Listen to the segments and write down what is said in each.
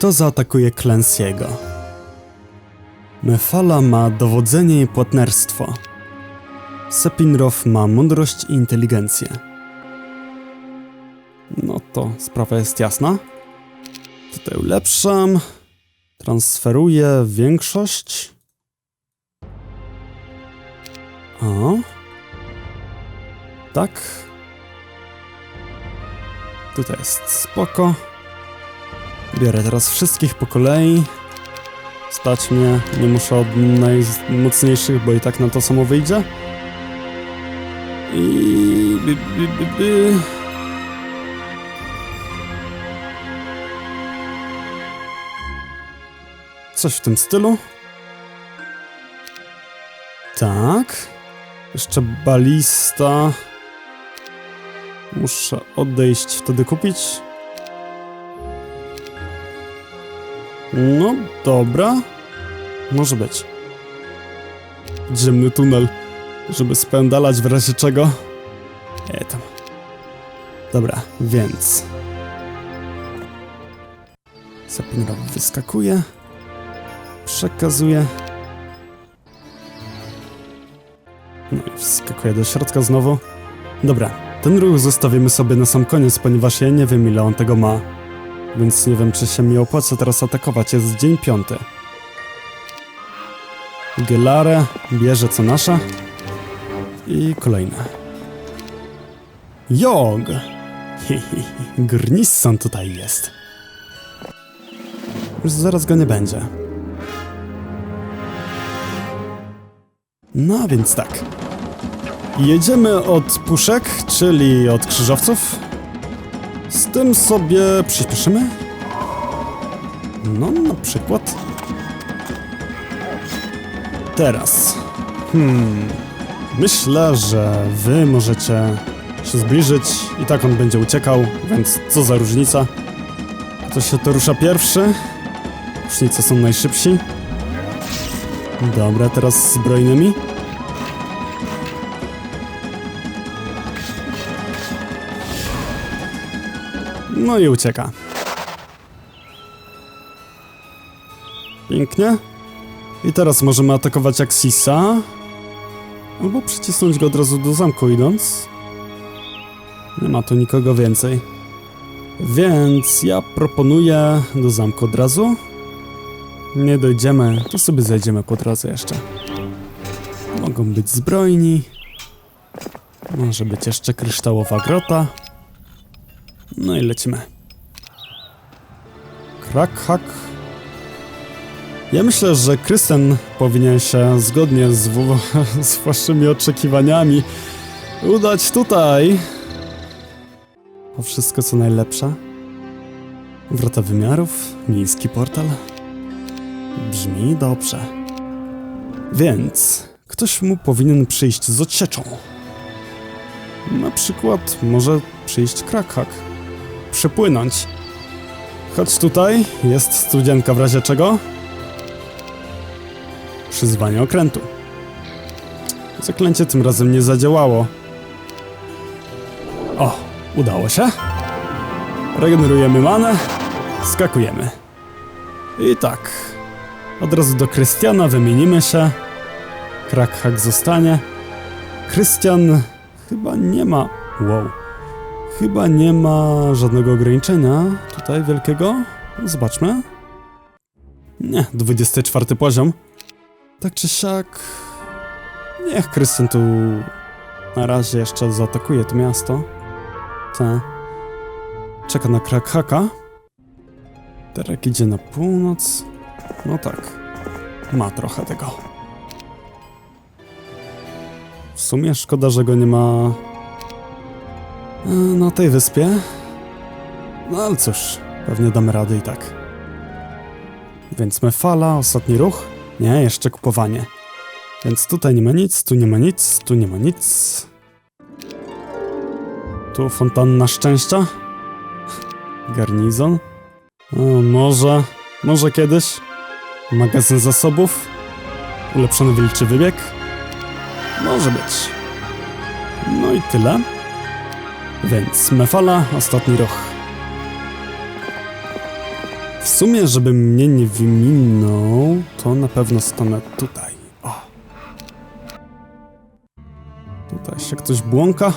Kto zaatakuje Clancy'ego? Mefala ma dowodzenie i płatnerstwo. Sepinrow ma mądrość i inteligencję. No to sprawa jest jasna. Tutaj ulepszam. Transferuję większość. O. Tak. Tutaj jest spoko. Biorę teraz wszystkich po kolei. Stać mnie, nie muszę od najmocniejszych, bo i tak na to samo wyjdzie. I... By, by, by, by. Coś w tym stylu. Tak. Jeszcze balista. Muszę odejść, wtedy kupić. No, dobra. Może być. Ziemny tunel, żeby spędalać w razie czego. Nie tam. Dobra, więc... Sapinrow wyskakuje. Przekazuje. No i wskakuje do środka znowu. Dobra, ten ruch zostawimy sobie na sam koniec, ponieważ ja nie wiem ile on tego ma. Więc nie wiem, czy się mi opłaca teraz atakować. Jest dzień piąty. Gelare bierze co nasza. I kolejne. Jog! Grissan tutaj jest. Już zaraz go nie będzie. No więc tak. Jedziemy od puszek, czyli od krzyżowców. Z tym sobie przyspieszymy. No, na przykład. Teraz. Hmm. Myślę, że wy możecie się zbliżyć i tak on będzie uciekał, więc co za różnica. Kto się to rusza pierwszy? Różnice są najszybsi. Dobra, teraz z zbrojnymi. No i ucieka. Pięknie. I teraz możemy atakować Axisa. Albo przycisnąć go od razu do zamku idąc. Nie ma tu nikogo więcej. Więc ja proponuję do zamku od razu. Nie dojdziemy, to sobie zejdziemy po drodze jeszcze. Mogą być zbrojni. Może być jeszcze kryształowa grota. No i lecimy. Krakhak. Ja myślę, że Krysten powinien się zgodnie z, z waszymi oczekiwaniami udać tutaj. O wszystko co najlepsze. Wrota wymiarów, miejski portal. Brzmi dobrze. Więc ktoś mu powinien przyjść z odsieczą. Na przykład może przyjść Krakhak. Przepłynąć. Chodź tutaj, jest studzienka w razie czego. Przyzwanie okrętu. Zaklęcie tym razem nie zadziałało. O, udało się. Regenerujemy manę, skakujemy. I tak. Od razu do Krystiana wymienimy się. Krakhak zostanie. Krystian chyba nie ma. Wow. Chyba nie ma żadnego ograniczenia tutaj wielkiego. Zobaczmy. Nie, 24 poziom. Tak czy siak. Niech Krystian tu na razie jeszcze zaatakuje to miasto. Te. Czeka na Krakhaka. Terek idzie na północ. No tak. Ma trochę tego. W sumie szkoda, że go nie ma na tej wyspie. No ale cóż, pewnie damy radę i tak. Więc Mefala, ostatni ruch. Nie, jeszcze kupowanie. Więc tutaj nie ma nic, tu nie ma nic, tu nie ma nic. Tu fontanna szczęścia. Garnizon. O, może, może kiedyś. Magazyn zasobów. Ulepszony wilczy wybieg. Może być. No i tyle. Więc Mefala, ostatni ruch. W sumie, żeby mnie nie wyminął, to na pewno stanę tutaj. O. Tutaj się ktoś błąka.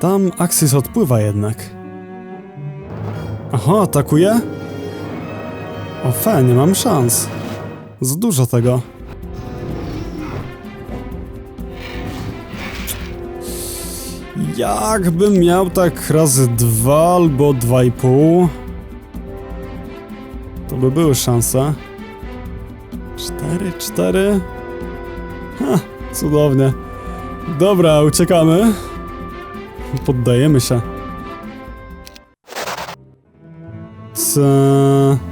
Tam Axis odpływa jednak. Aha, atakuje? O fe, nie mam szans. Za dużo tego. Jakbym miał tak razy dwa albo dwa i pół, to by były szanse. Cztery, cztery. Ha, cudownie. Dobra, uciekamy. Poddajemy się. Co?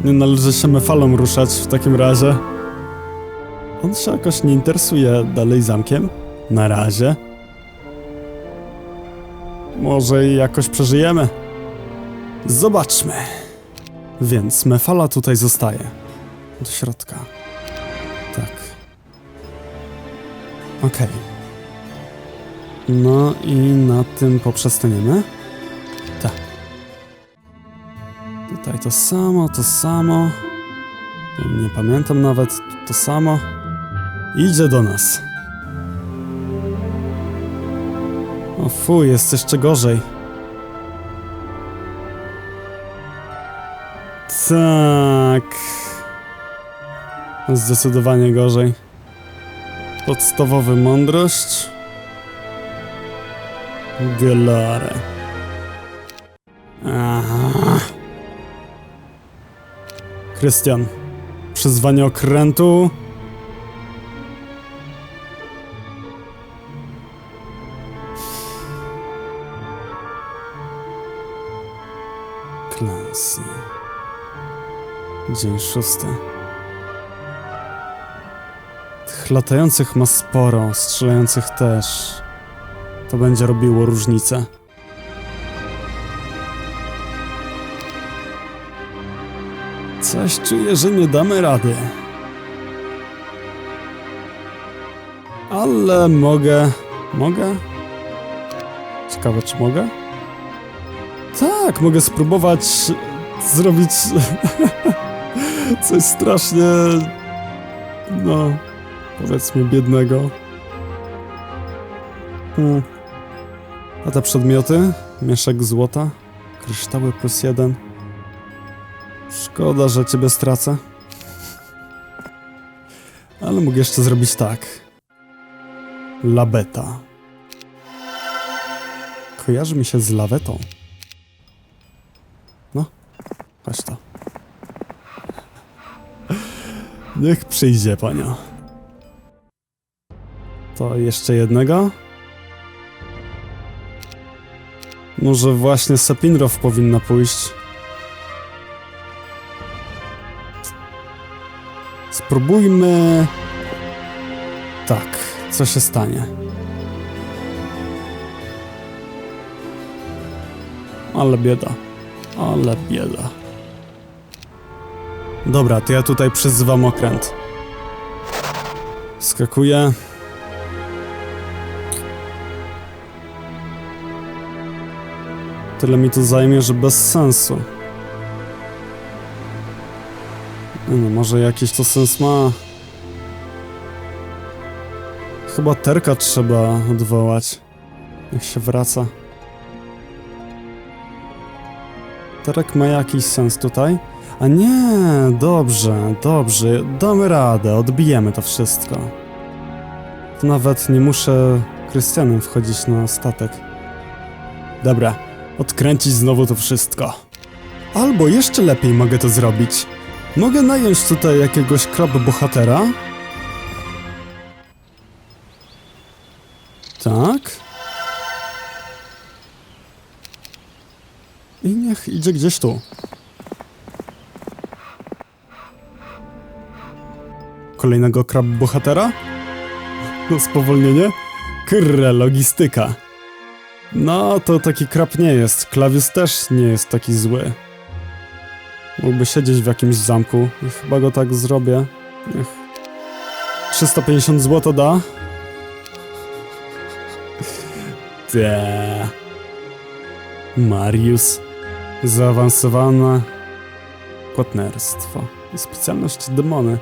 Nie należy się mefalom ruszać w takim razie. On się jakoś nie interesuje dalej zamkiem. Na razie. Może jakoś przeżyjemy. Zobaczmy. Więc mefala tutaj zostaje. Do środka. Tak. Okej. No i na tym poprzestaniemy. Tak. Tutaj to samo, to samo. Nie pamiętam nawet, to samo. Idzie do nas. O fuj, jest jeszcze gorzej. Tak. Zdecydowanie gorzej. Podstawowy mądrość. Gelare. Krystian. Przyzwanie okrętu. Dzień szósty. Tych latających ma sporo, strzelających też. To będzie robiło różnicę. Coś czuję, że nie damy rady. Ale mogę. Mogę? Ciekawe, czy mogę? Tak, mogę spróbować zrobić coś strasznie. No, powiedzmy, biednego. Hmm. A te przedmioty? Mieszek złota? Kryształy plus jeden. Szkoda, że ciebie stracę. Ale mógł jeszcze zrobić tak. Labeta. Kojarzy mi się z lawetą. No, chodź to. Niech przyjdzie, panią. To jeszcze jednego? Może właśnie Sepinrow powinna pójść. Spróbujmy... Tak, co się stanie? Ale bieda. Ale bieda. Dobra, to ja tutaj przyzywam okręt. Skakuję. Tyle mi to zajmie, że bez sensu. No, może jakiś to sens ma. Chyba Terka trzeba odwołać. Niech się wraca. Terek ma jakiś sens tutaj? A nie, dobrze, dobrze, damy radę, odbijemy to wszystko. Nawet nie muszę Krystianem wchodzić na statek. Dobra, odkręcić znowu to wszystko. Albo jeszcze lepiej mogę to zrobić. Mogę nająć tutaj jakiegoś krab bohatera? Tak. I niech idzie gdzieś tu. Kolejnego krab bohatera? No spowolnienie? Kyrre, logistyka. No, to taki krab nie jest. Klawius też nie jest taki zły. Mógłby siedzieć w jakimś zamku i chyba go tak zrobię. Niech 350 zł da. Te. Marius. Zaawansowana. płatnerstwo. I specjalność demony.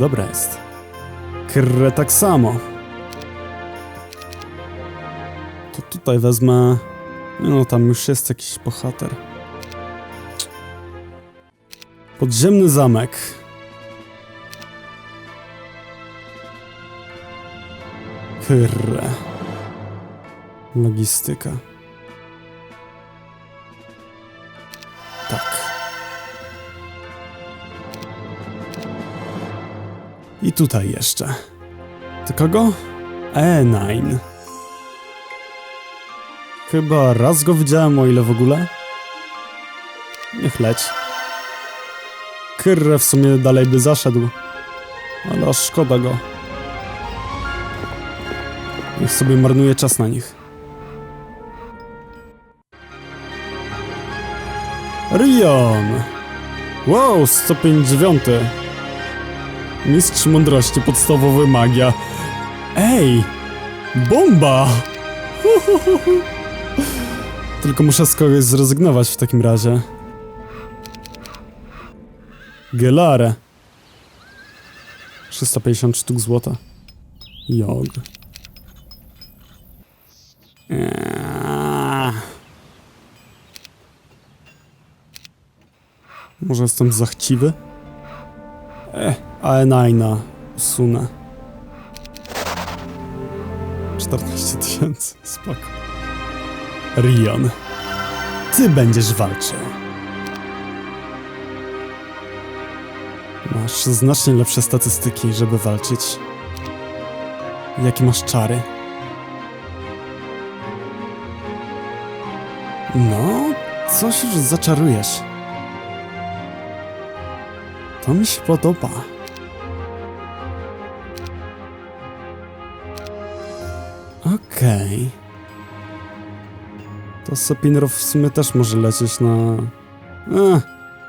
Dobra jest. Krre tak samo. To tutaj wezmę... No, tam już jest jakiś bohater. Podziemny zamek. Krre. Logistyka. I tutaj jeszcze. To kogo? E9. Chyba raz go widziałem, o ile w ogóle. Niech leci. Kyrre w sumie dalej by zaszedł. Ale aż szkoda go. Niech sobie marnuje czas na nich. Rion! Wow, stopień dziewiąty. Mistrz mądrości, podstawowy magia. Ej! Bomba! Tylko muszę z kogoś zrezygnować w takim razie. Gelare. 350 sztuk złota. Jog. Eee. Może jestem zachciwy? Eh, A9 usunę. 14 tysięcy, spoko. Rion, ty będziesz walczył. Masz znacznie lepsze statystyki, żeby walczyć. Jakie masz czary? No, coś już zaczarujesz. To mi się podoba. Okej. To Sepinrow w sumie też może lecieć na... Eh,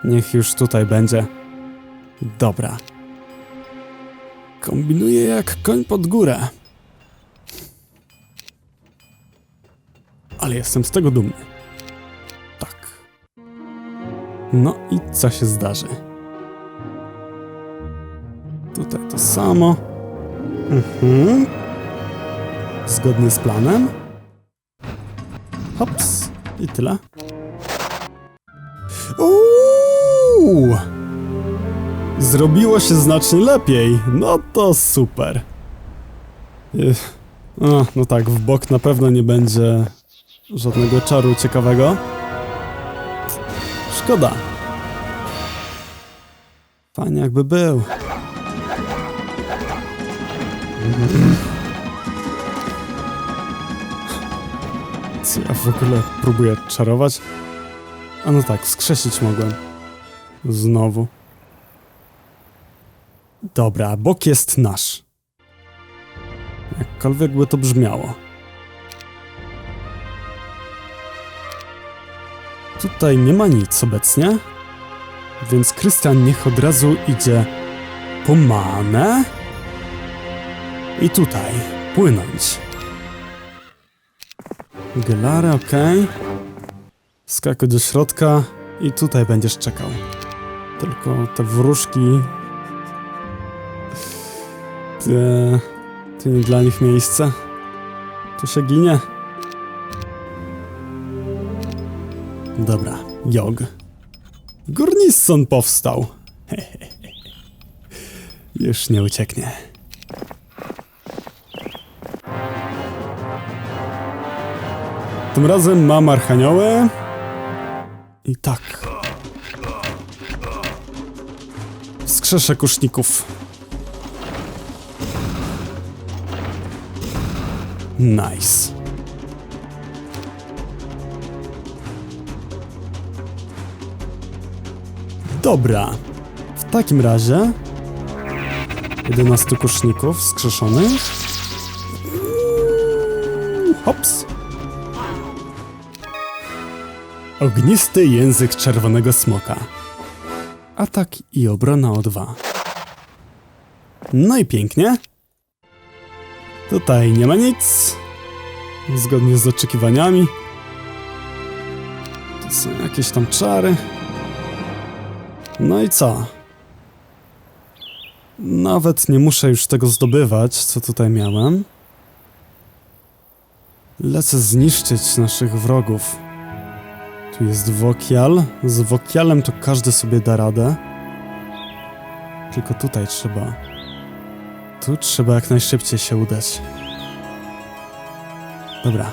niech już tutaj będzie. Dobra. Kombinuję jak koń pod górę. Ale jestem z tego dumny. Tak. No i co się zdarzy? Samo. Mhm. Zgodnie z planem. Hops. I tyle. Uuu! Zrobiło się znacznie lepiej. No to super. No tak, w bok na pewno nie będzie żadnego czaru ciekawego. Szkoda. Fajnie jakby był. Co ja w ogóle próbuję czarować? A no tak, wskrzesić mogłem. Znowu. Dobra, bok jest nasz. Jakkolwiek by to brzmiało. Tutaj nie ma nic obecnie, więc Krystian niech od razu idzie po manę i tutaj płynąć. Gelary, okej. Skakuj do środka i tutaj będziesz czekał. Tylko te wróżki... Te... To nie dla nich miejsce. Tu się ginie. Dobra, jog. Gurnisson powstał. Już nie ucieknie. Tym razem mam archanioły. I tak. Wskrzeszę kuszników. Nice. Dobra. W takim razie 11 kuszników wskrzeszonych. Hops. Ognisty język czerwonego smoka. Atak i obrona o dwa. No i pięknie. Tutaj nie ma nic. Zgodnie z oczekiwaniami. To Są jakieś tam czary. No i co? Nawet nie muszę już tego zdobywać, co tutaj miałem. Lecę zniszczyć naszych wrogów. Tu jest wokial. Z wokialem to każdy sobie da radę. Tylko tutaj trzeba. Tu trzeba jak najszybciej się udać. Dobra,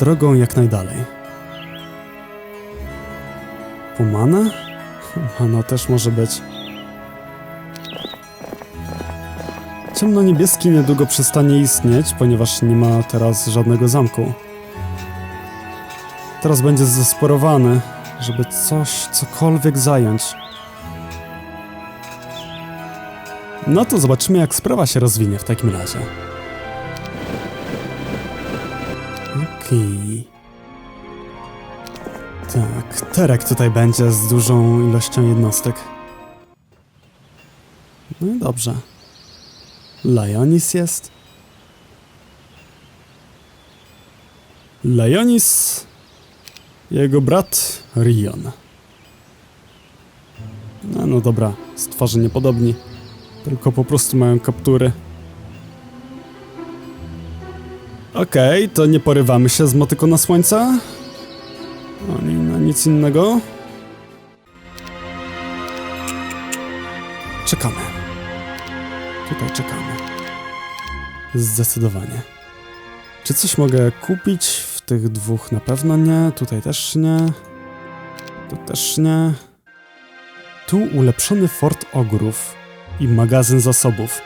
drogą jak najdalej. Pomana? Mana też może być. Ciemno-niebieski niedługo przestanie istnieć, ponieważ nie ma teraz żadnego zamku. Teraz będzie zdesperowany, żeby coś, cokolwiek zająć. No to zobaczymy, jak sprawa się rozwinie w takim razie. Okej. Tak, Terek tutaj będzie z dużą ilością jednostek. No i dobrze. Leonis jest. Leonis, jego brat Rion. No, no dobra, z twarzy niepodobni, tylko po prostu mają kaptury. Okej, to nie porywamy się z motykona słońca. Ani na nic innego. Czekamy. Tutaj czekamy. Zdecydowanie. Czy coś mogę kupić? Tych dwóch na pewno nie. Tutaj też nie. Tu też nie. Tu ulepszony fort ogrów i magazyn zasobów.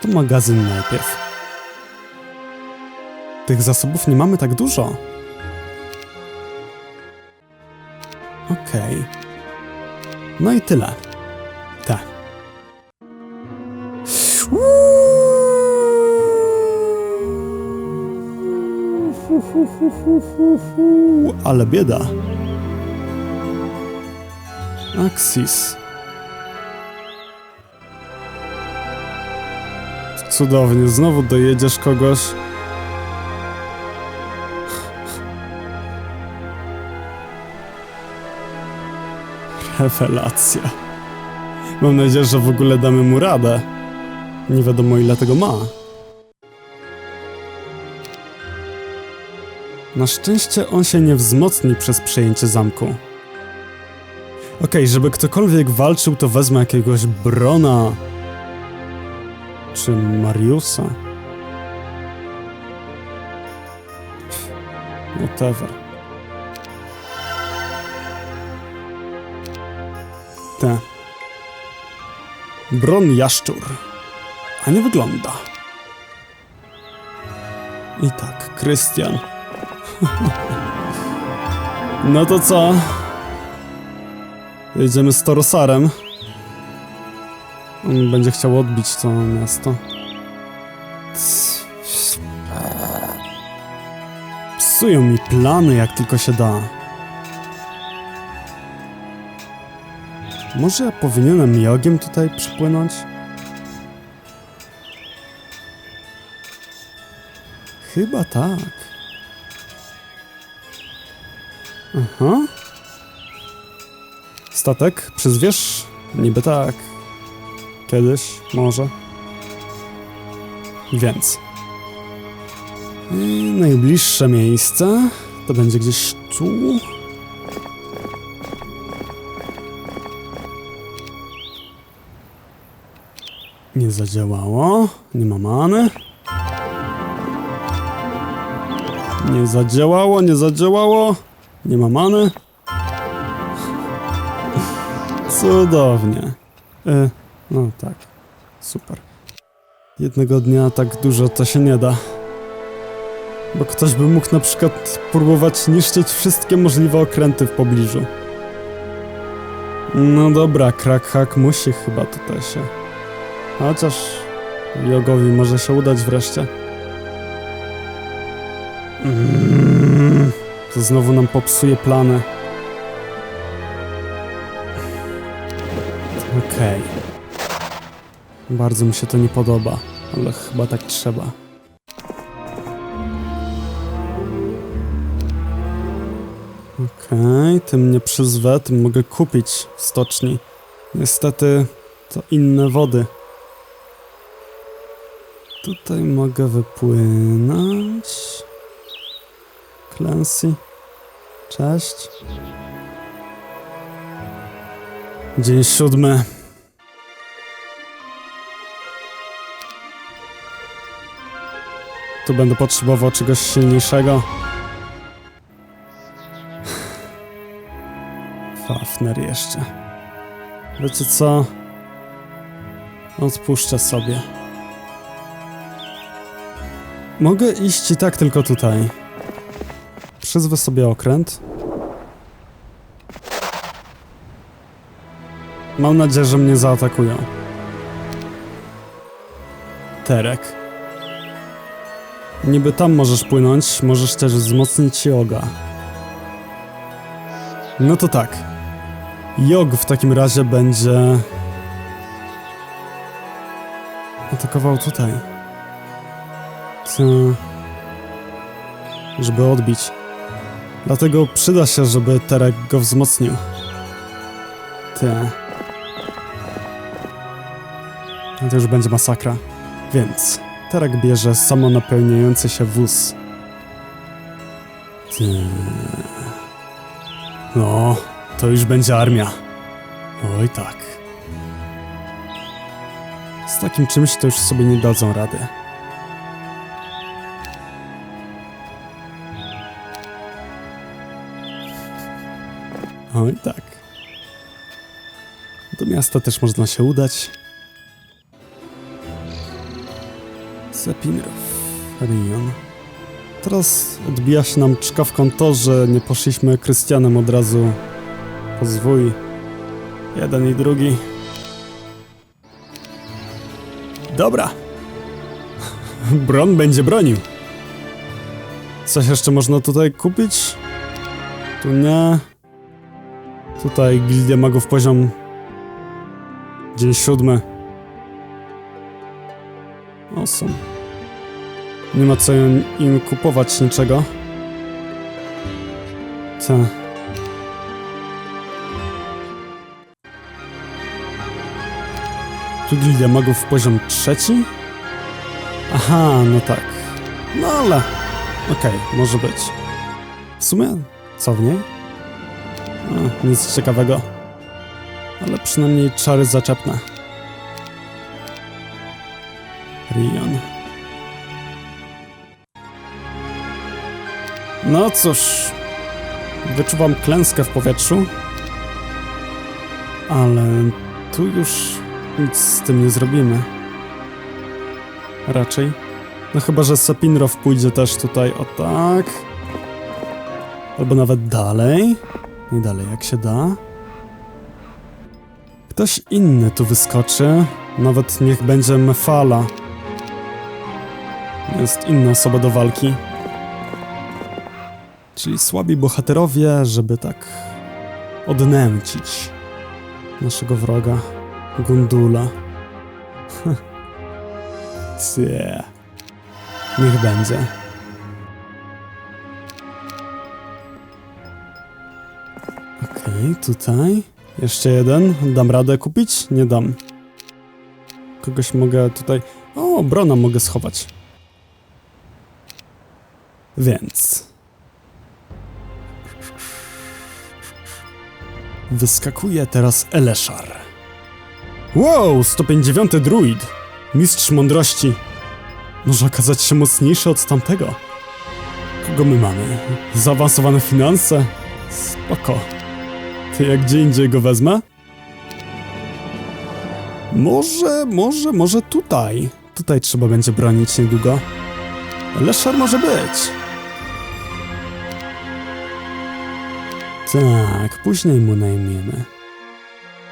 To magazyn najpierw. Tych zasobów nie mamy tak dużo. Okej. No i tyle. Ale bieda. Axis. Cudownie, znowu dojedziesz kogoś. Rewelacja. Mam nadzieję, że w ogóle damy mu radę. Nie wiadomo ile tego ma. Na szczęście on się nie wzmocni przez przejęcie zamku. Okej, żeby ktokolwiek walczył, to wezmę jakiegoś Brona. Czy Mariusa. Whatever. Te. Bron jaszczur. A nie wygląda. I tak, Krystian. No to co? Jedziemy z Torosarem. On będzie chciał odbić to miasto. Psują mi plany jak tylko się da. Może ja powinienem jogiem tutaj przypłynąć? Chyba tak. Aha. Statek? Przyzwiesz? Niby tak. Kiedyś, może. Więc. I najbliższe miejsce to będzie gdzieś tu. Nie zadziałało. Nie ma many. Nie zadziałało, nie zadziałało. Nie ma many. Cudownie. E, no tak. Super. Jednego dnia tak dużo to się nie da. Bo ktoś by mógł na przykład próbować niszczyć wszystkie możliwe okręty w pobliżu. No dobra, Krakhack musi chyba tutaj się. Chociaż Jogowi może się udać wreszcie. To znowu nam popsuje plany. Okej. Bardzo mi się to nie podoba, ale chyba tak trzeba. Okej. Okej, tym nie przyzwę, tym mogę kupić w stoczni. Niestety to inne wody. Tutaj mogę wypłynąć. Clancy. Cześć. Dzień siódmy. Tu będę potrzebował czegoś silniejszego. Fafner jeszcze. Wiecie co? Odpuszczę sobie. Mogę iść i tak tylko tutaj. Przyzwę sobie okręt. Mam nadzieję, że mnie zaatakują. Terek. Niby tam możesz płynąć, możesz też wzmocnić joga. No to tak. Jog w takim razie będzie... Atakował tutaj. Co? Żeby odbić. Dlatego przyda się, żeby Terek go wzmocnił. Te. To już będzie masakra. Więc Terek bierze samonapełniający się wóz. Te. No, to już będzie armia. Oj tak. Z takim czymś to już sobie nie dadzą rady. Oj tak. Do miasta też można się udać. Sepinrov, Rion. Teraz odbija się nam czkawką to, że nie poszliśmy Krystianem od razu po zwój. Jeden i drugi. Dobra. Bron będzie bronił. Coś jeszcze można tutaj kupić? Tu nie. Tutaj Gildia Magów poziom Dzień siódmy. Awesome. Nie ma co im, kupować niczego. Co? Tu Gildia Magów poziom trzeci? Aha, no tak. No ale... Okej, może być. W sumie, co w niej? A, nic ciekawego. Ale przynajmniej czary zaczepne. Rion. No cóż, wyczuwam klęskę w powietrzu, ale tu już nic z tym nie zrobimy. Raczej. No chyba, że Sapinrow pójdzie też tutaj o tak. Albo nawet dalej. Nie dalej, jak się da. Ktoś inny tu wyskoczy. Nawet niech będzie Mefala. Jest inna osoba do walki. Czyli słabi bohaterowie, żeby tak odnęcić naszego wroga, Gundula. Cie. Niech będzie. Tutaj. Jeszcze jeden. Dam radę kupić? Nie dam. Kogoś mogę tutaj... O, Brona mogę schować. Więc... Wyskakuje teraz Eleszar. Wow, stopień dziewiąty druid. Mistrz mądrości. Może okazać się mocniejszy od tamtego. Kogo my mamy? Zaawansowane finanse? Spoko. Ty jak gdzie indziej go wezmę? Może, może, może tutaj. Tutaj trzeba będzie bronić niedługo. Leszar może być. Tak, później mu najmiemy.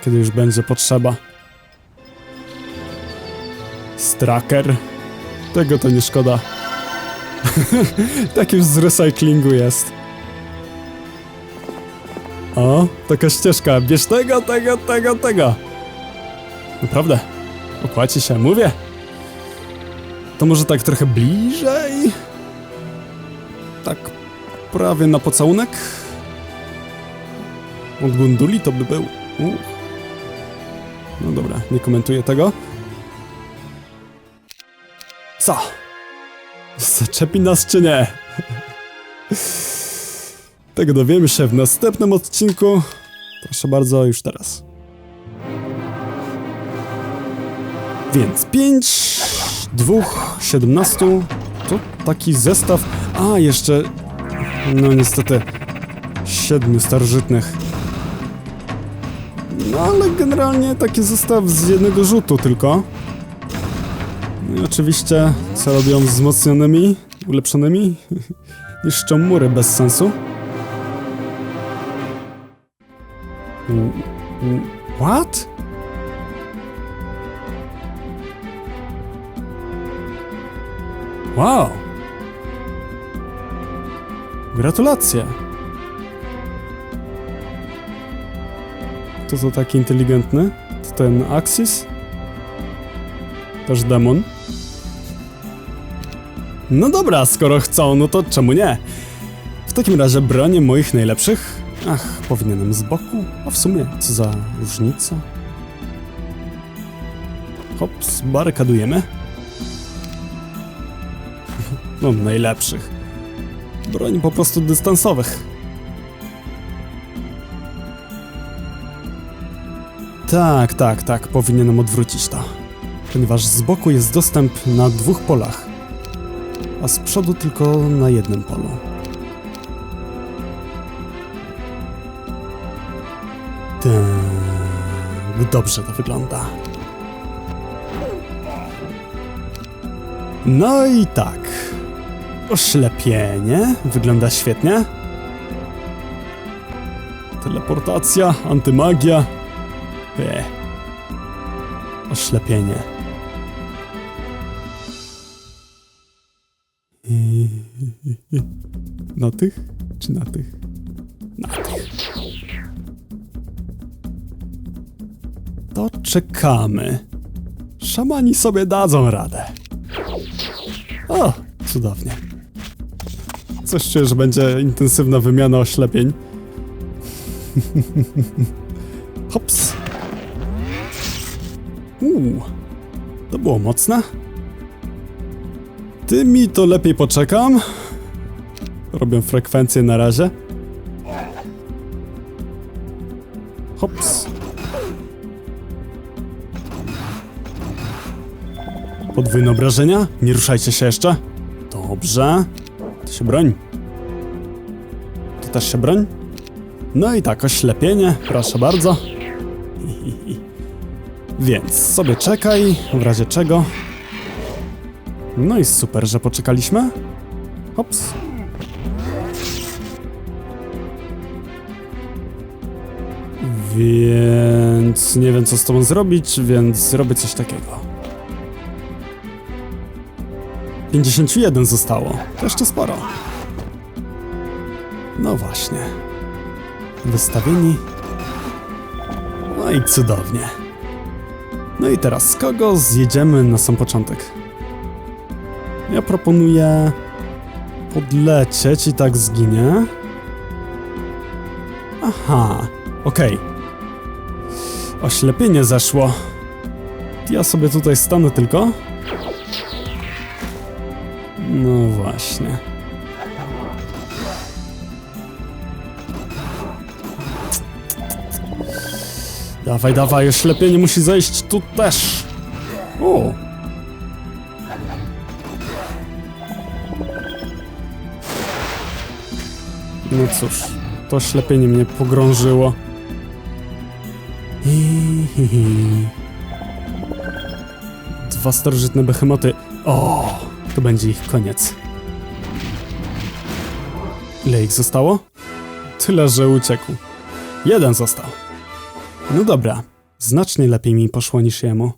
Kiedy już będzie potrzeba. Straker. Tego to nie szkoda. tak już z recyklingu jest. O, taka ścieżka. Bierz tego, tego, tego, tego. Naprawdę. Opłaci się, mówię. To może tak trochę bliżej? Tak prawie na pocałunek? Od Gunduli to by był... Uch. No dobra, nie komentuję tego. Co? Zaczepi nas czy nie? Tego dowiemy się w następnym odcinku. Proszę bardzo, już teraz. Więc 5, 2, 17. To taki zestaw. A, jeszcze. No niestety. Siedmiu starożytnych. No ale generalnie taki zestaw z jednego rzutu tylko. No i oczywiście, co robią z wzmocnionymi, ulepszonymi? Niszczą mury bez sensu. What? Wow! Gratulacje! To to taki inteligentny? To ten Axis? Też demon? No dobra, skoro chcą, no to czemu nie? W takim razie bronię moich najlepszych. Ach, powinienem z boku? A w sumie, co za różnica? Hops, barykadujemy. No, najlepszych. Broń po prostu dystansowych. Tak, tak, tak, powinienem odwrócić to. Ponieważ z boku jest dostęp na dwóch polach, a z przodu tylko na jednym polu. Tak, dobrze to wygląda. No i tak. Oślepienie wygląda świetnie. Teleportacja, antymagia. Ech. Oślepienie. Na tych czy na tych? Na tych. To czekamy. Szamani sobie dadzą radę. O, cudownie. Coś czuję, że będzie intensywna wymiana oślepień. Hops. Uuu, to było mocne. Ty mi to lepiej poczekam. Robię frekwencję na razie. Podwójne obrażenia? Nie ruszajcie się jeszcze. Dobrze. To się broń. To też się broń. No i tak, oślepienie, proszę bardzo. Więc sobie czekaj, w razie czego. No i super, że poczekaliśmy. Hops. Więc nie wiem co z tobą zrobić, więc zrobię coś takiego. 51 zostało. To jeszcze sporo. No właśnie. Wystawieni. No i cudownie. No i teraz kogo zjedziemy na sam początek? Ja proponuję podlecieć i tak zginie. Aha, okej. Oślepienie zeszło. Ja sobie tutaj stanę tylko. Właśnie. Dawaj, dawaj, oślepienie musi zejść tu też. O. No cóż, to oślepienie mnie pogrążyło. Hi, hi, hi. Dwa starożytne behemoty. O, to będzie ich koniec. Ile ich zostało? Tyle, że uciekł. Jeden został. No dobra, znacznie lepiej mi poszło niż jemu.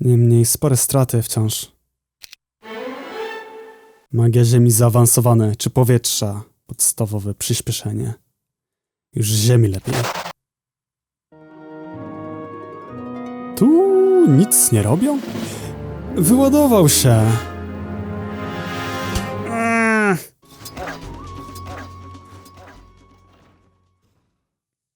Niemniej spore straty wciąż. Magia ziemi zaawansowane, czy powietrza, podstawowe przyspieszenie. Już ziemi lepiej. Tu nic nie robią? Wyładował się.